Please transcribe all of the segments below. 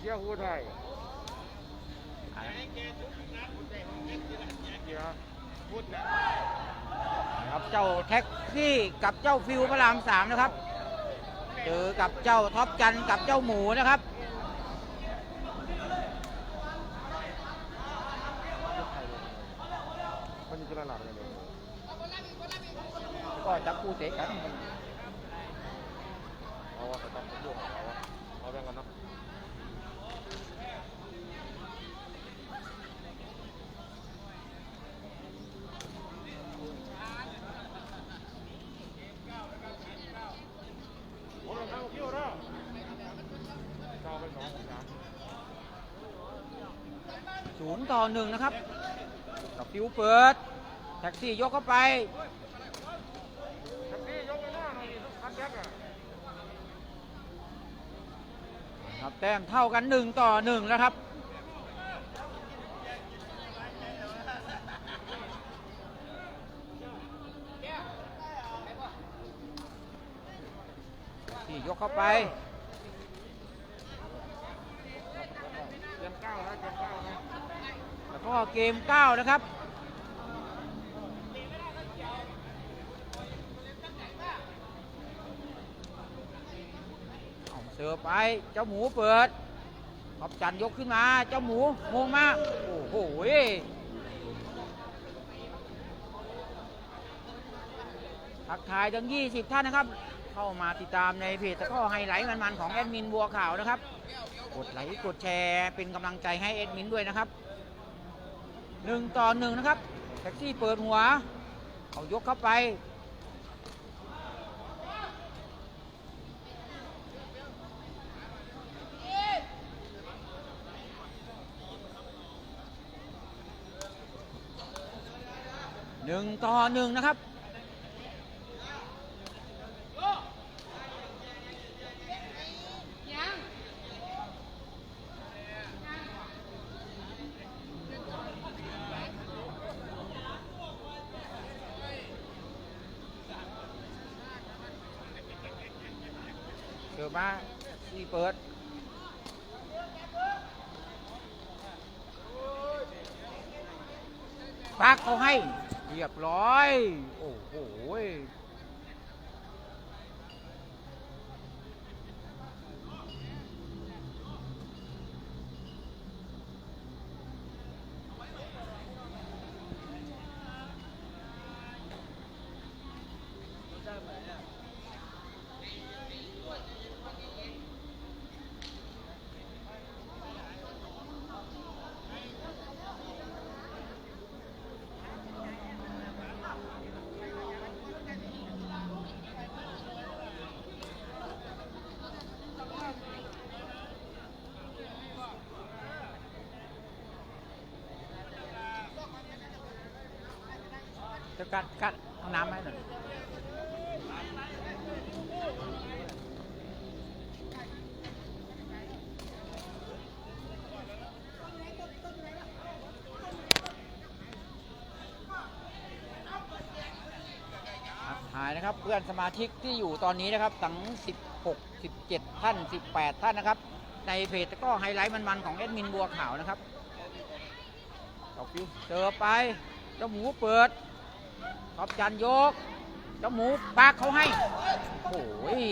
เสียหูไทยเสียพูดนะครับเจ้าแท็กซี่กับเจ้าฟิวพระรามสามนะครับ เจอกับเจ้าท็อปจันกับเจ้าหมูนะครับ มันจะระนาดกันเลย ก็จับคู่เตะกัน เอาว่าเขาต้องยุ่งเอาว่าเอาแบ่งกันเนาะโอ้ยทางคิวนะเก้าไปสองสาม ศูนย์ ต่อหนึ่งนะครับกับฟิวเปิด แท็กซี่ยกเข้าไปแท็กซี่ยกไปหน้าหน่อยดิต้องคัดแยกอะครับแต้มเท่ากันหนึ่งต่อหนึ่งแล้วครับที่ยกเข้าไป เกมเก้านะเกมเก้านะ แล้วก็เกม 9 นะครับ เสือไป เจ้าหมูเปิดขอบจันยกขึ้นมา เจ้าหมูงงมาก โอ้โหทักทายทั้ง 20 ท่านนะครับ เข้ามาติดตามในเพจตะข้อไฮไลท์มันๆของแอดมินบัวขาวนะครับ กดไลค์กดแชร์เป็นกำลังใจให้แอดมินด้วยนะครับ หนึ่งต่อหนึ่งนะครับ แท็กซี่เปิดหัว เขายกเข้าไปหนึ่งต่อหนึ่งนะครับ เสือมาที่เปิดปักเขาให้ เรียบร้อย โอ้โห กัดกัดเอาน้ำให้หน่อยายนะครับเพื่อนสมาชิกที่อยู่ตอนนี้นะครับทั้ง 16 17 ท่าน 18 ท่านนะครับ ในเพจก็ไฮไลท์มันๆของแอดมินบัวขาวนะครับเอาฟิวเจอไปเจ้าหมูเปิด ขอบจันยกเจ้าหมูปากเขาให้ โอ้ย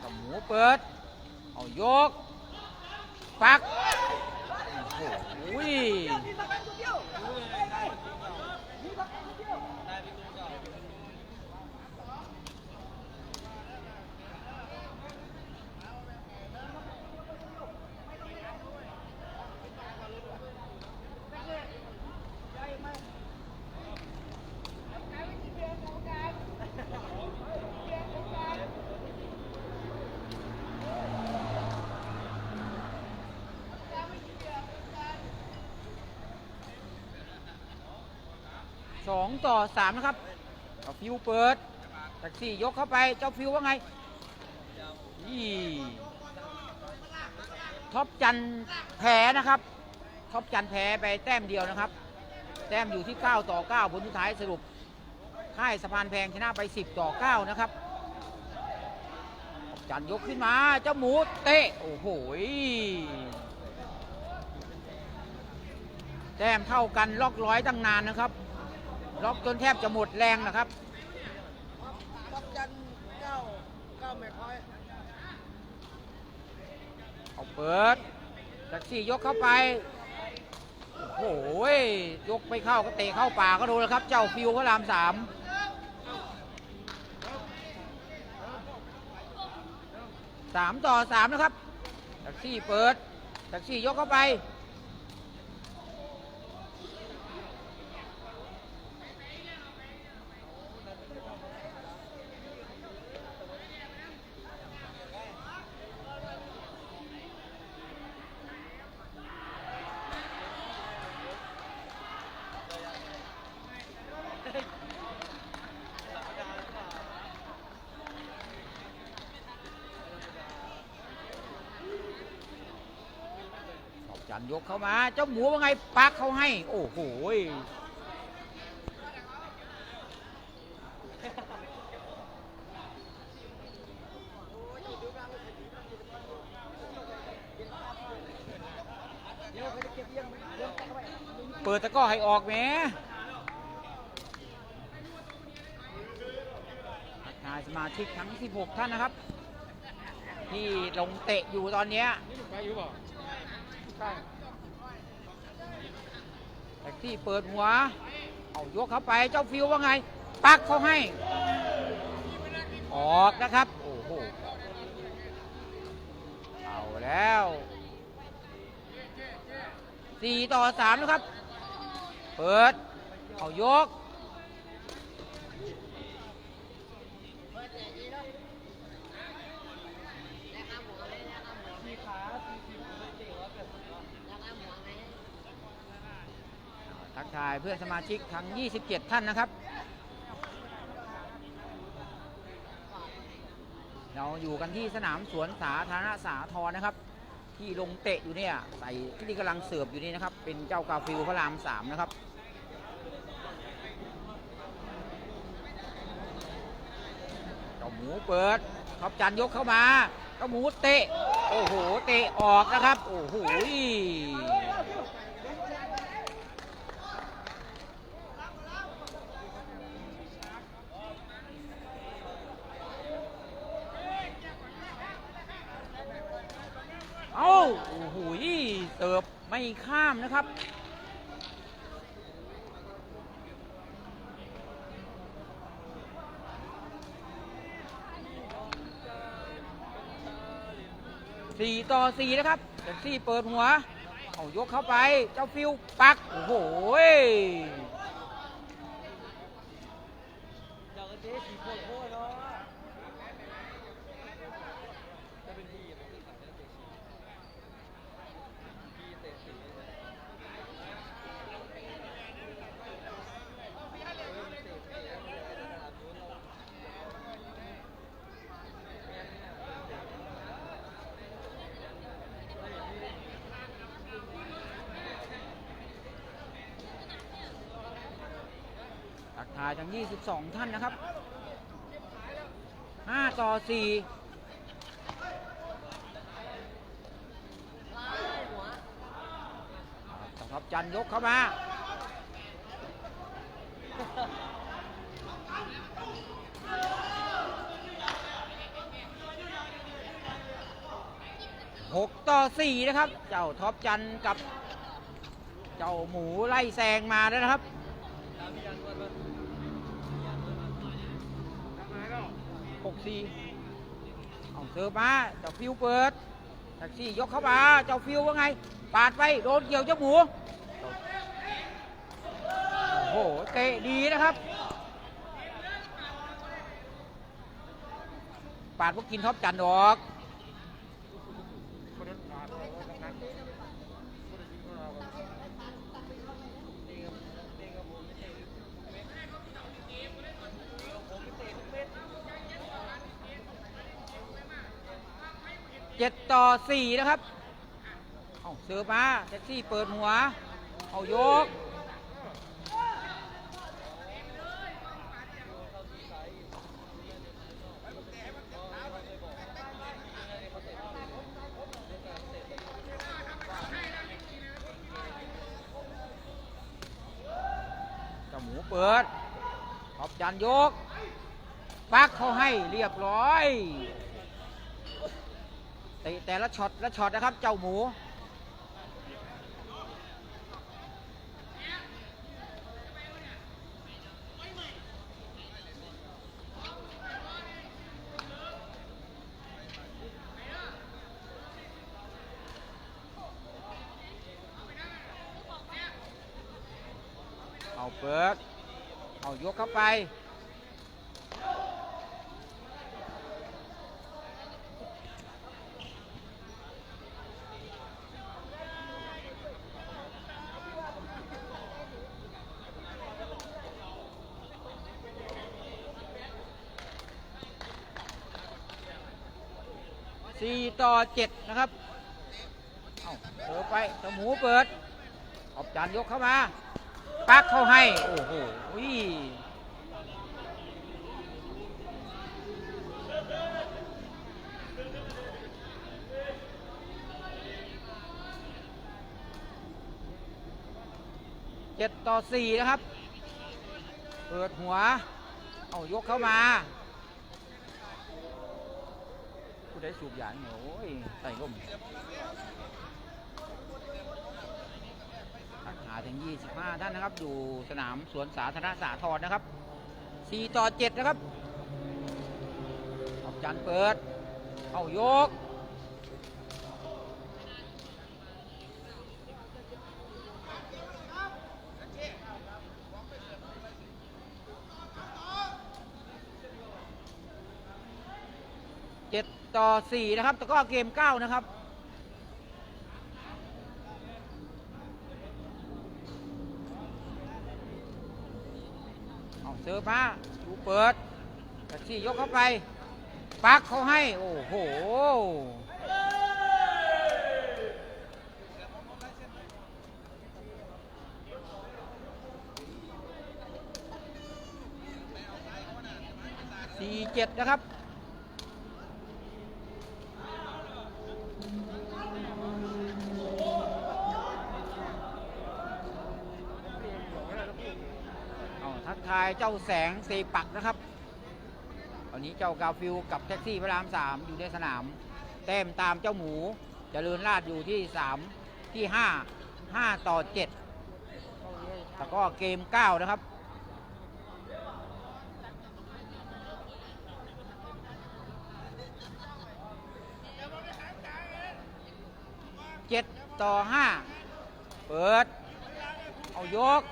เจ้าหมูเปิด เอายกปัก โอ้ย สองต่อสามนะครับเอาฟิวเปิดแท็กซี่ยกเข้าไปเจ้าฟิวว่าไงนี่ท็อปจันแพ้นะครับท็อปจันแพ้ไปแต้มเดียวนะครับ แต้มอยู่ที่ 9 ต่อ 9 ผลสุดท้ายสรุปค่ายสะพานแพงชนะไป 10 ต่อ 9 นะครับจันยกขึ้นมาเจ้าหมูเตะโอ้โหแต้มเท่ากันล็อกร้อยตั้งนานนะครับ ล็อกจนแทบจะหมดแรงนะครับปักจันเก้าเก้าแม่คอยเอาเปิดแท็กซี่ยกเข้าไปโอ้โหยยกไม่เข้าก็เตะเข้าป่าก็โดนแล้วครับ เจ้าฟิวพระรามสามสามต่อสามนะครับแท็กซี่เปิดแท็กซี่ยกเข้าไป เข้ามา เจ้าหมูว่าไงปักเขาให้ โอ้โหเปิดตะก้อให้ออกแหมทักทายสมาชิกทั้ง 16 ท่านนะครับ ที่ลงเตะอยู่ตอนนี้นี่ไปอยู่บ่ใช่ ท็กซี่เปิดหัว เอายกเข้าไปเจ้าฟิวว่าไง ปักเขาให้ ออกนะครับ โอ้โห เอาแล้วสี่ต่อสามนะครับ เปิด เอายก ทั กทายเพื่อนสมาชิกทั้ง 27 ท่านนะครับ เราอยู่กันที่สนามสวนสาธารณะสาทรนะครับ ที่ลงเตะอยู่เนี่ยใส่ที่กำลังเสิร์ฟอยู่นี่นะครับ เป็นเจ้ากาฟิลพระรามสามนะครับเจ้าหมูเปิดขอบจันยกเข้ามาเจ้าหมูเตะ โอ้โห เตะออกนะครับ โอ้โห เอ้า โอ้โหเสิร์ฟไม่ข้าม นะครับสี่ต่อสี่นะครับแท็กซี่เปิดหัว เอายกเข้าไป เจ้าฟิวปัก โอ้โหเจ้าก็เจ๊สีโคตรโคตรเนาะจะเป็นพี่มันคือขัดเตะสีพี่เตะสีตักทายทั้ง 22 ท่านนะครับ 5 ต่อ 4ครับจันยกเข้ามา หกต่อสี่นะครับ เจ้าท็อปจันกับ เจ้าหมูไล่แซงมาแล้วนะครับ หก สี่เอาเสิร์ฟมาเจ้าฟิวเปิดแท็กซี่ยกเข้ามาเจ้าฟิวว่าไง ปาดไปโดนเกี่ยวเจ้าหมูโอ้โหเตะดีนะครับ ปาดพวกกินท็อปจันดอก เจ็ดต่อสี่นะครับ เอาเสือมาเท็กซี่เปิดหัว เอายก เจ้หมูเปิดขอบจันยก ปักเขาให้เรียบร้อย เตะแต่ละช็อตละช็อตนะครับ เจ้าหมู เอาเปิด เอายกเข้าไป สี่ต่อ เจ็ดนะครับเอาเปิดไปเจ้าหมูเปิดออบจานยกเข้ามาปักเข้าให้ โอ้โหอุ้ยเจ็ดต่อสี่นะครับ เปิดหัว เอายกเข้ามา ผู้ใดสูบยาเนี่ยโอ้ยใส่ร่มตัดหาถึง 25 ท่านนะครับ อยู่สนามสวนสาธารณะสาทรนะครับ 4 ต่อ 7 นะครับออกจันเปิดเอายก เจ็ดต่อสี่นะครับแต่ก็เกมเก้านะครับ เอาเสิร์ฟมาดูเปิดแท็กซี่ยกเข้าไป ปักเขาให้ โอ้โห สี่เจ็ดนะครับ ทายเจ้าแสงเซปักนะครับตอนนี้เจ้ากาฟิลกับแท็กซี่พระรามสามอยู่ในสนาม แต้มตามเจ้าหมูจเจริญราดอยู่ที่สามที่ห้าห้าต่อเจ็ดแต่ก็เกมเก้านะครับเจ็ดต่อห้าเปิด เอายก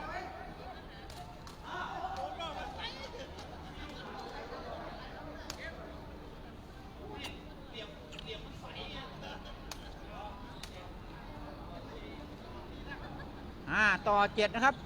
ห้า ต่อเจ็ดนะครับ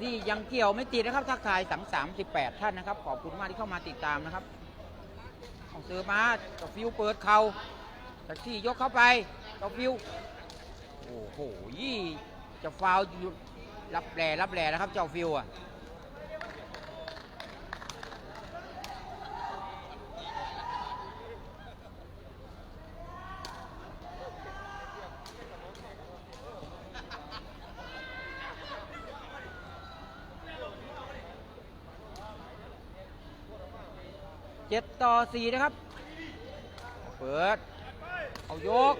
ที่ยังเกี่ยวไม่ติดนะครับทักทายสังสามสิบแปดท่านนะครับ ขอบคุณมากที่เข้ามาติดตามนะครับเอาเสือมากับฟิวเปิดเขา่าแท็กซี่ยกเข้าไปกับฟิวโอ้โหยี่ จะฟาวล์รับแหล่รับแหล่นะครับเจ้าฟิวอะเจ็ดต่อสี่นะครับ เปิด เอายก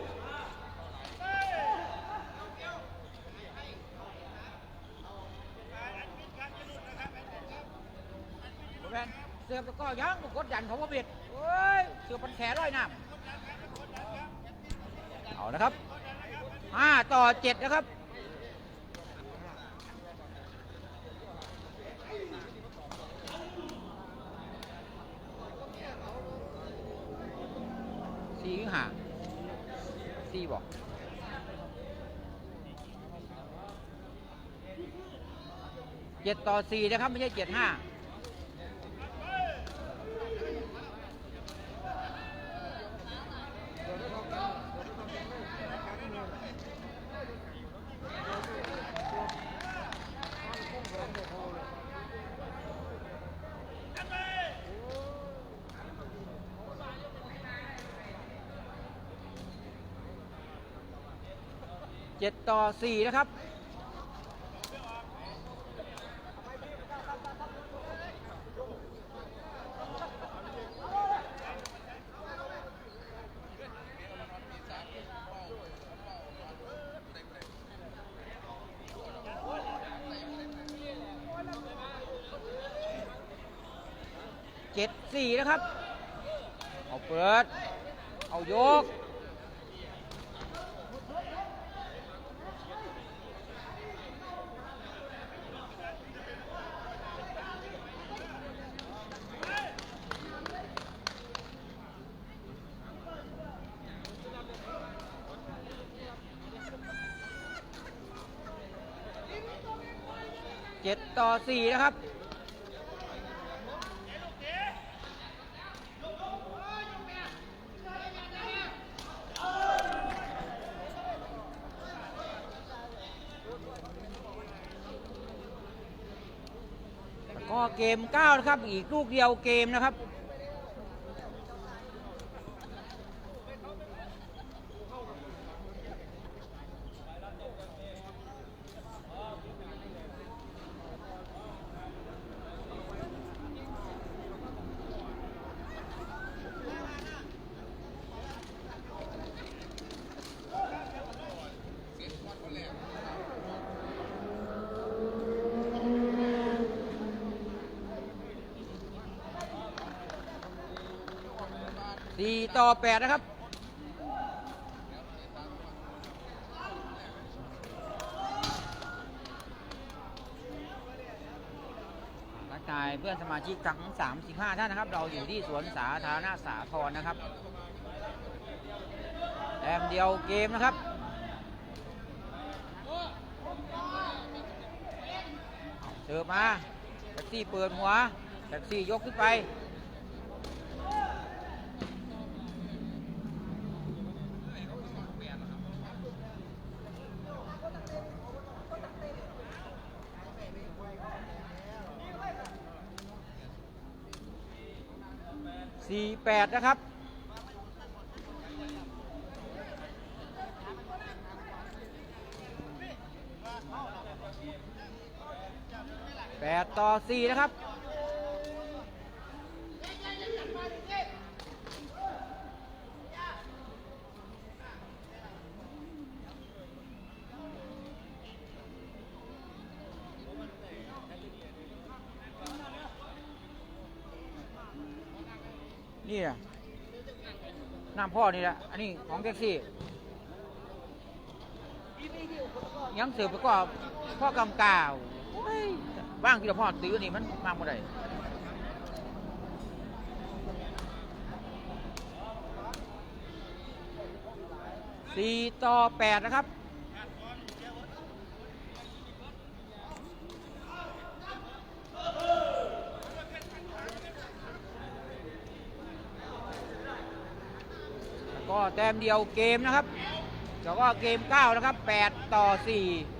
แมนเสือตะกร้อยังกดดันเขาว่าเบ็ดเฮ้ยเสือปันแขร้อยน้ำเอานะครับห้าต่อเจ็ดนะครับสี่ห้าสี่บอกเจ็ดต่อสี่นะครับ ไม่ใช่เจ็ดห้า 7 ต่อ 4 นะครับ เจ็ดสี่นะครับ เอาเปิด เอายก สี่นะครับก็เกม9นะครับ อีกลูกเดียวเกมนะครับ สี่ต่อ แปดนะครับ ทักทายเพื่อนสมาชิกทั้ง 35 ท่านนะครับ เราอยู่ที่สวนสาธารณะสาทรนะครับแต้มเดียวเกมนะครับเสิร์ฟมาแท็กซี่เปิดหัวแท็กซี่ยกขึ้นไป สี่แปดนะครับ แปดต่อสี่นะครับ นี่นะน้ำ พ่อนี่แหละ อันนี้ของแท็กซี่ยังเสือไปก็พ่อกำกาวโอ้ยว่างที่เราพ่อตื้อนี่มันมากเมื่อไรสี่ต่อแปดนะครับ ก็แต้มเดียวเกมนะครับแล้วก็เกม 9 นะครับ 8 ต่อ 4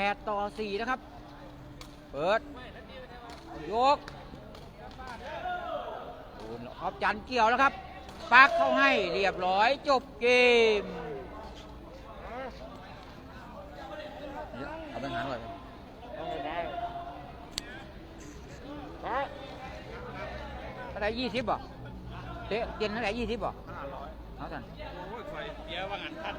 8 ต่อ 4 นะครับ เปิด ยกโดนออฟจันเกี่ยวแล้วครับปักเข้าให้เรียบร้อยจบเกมเอาไปหาหน่อยต้องไปได้ฮะเท่าไหรยี่สิบบ่เตะเย็นเท่าไหรยี่สิบบ่ห้าร้อยเอาสันโอ้ยไฟเสียว่างันทัน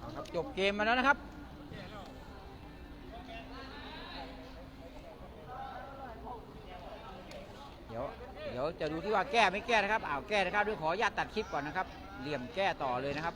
เอา ครับจบเกมมาแล้วนะครับเดี๋ยวเดี๋ยวจะดูที่ว่าแก้ไม่แก้นะครับอ้าวแก้นะครับด้วยขออนุญาตตัดคลิปก่อนนะครับเหลี่ยมแก้ต่อเลยนะครับ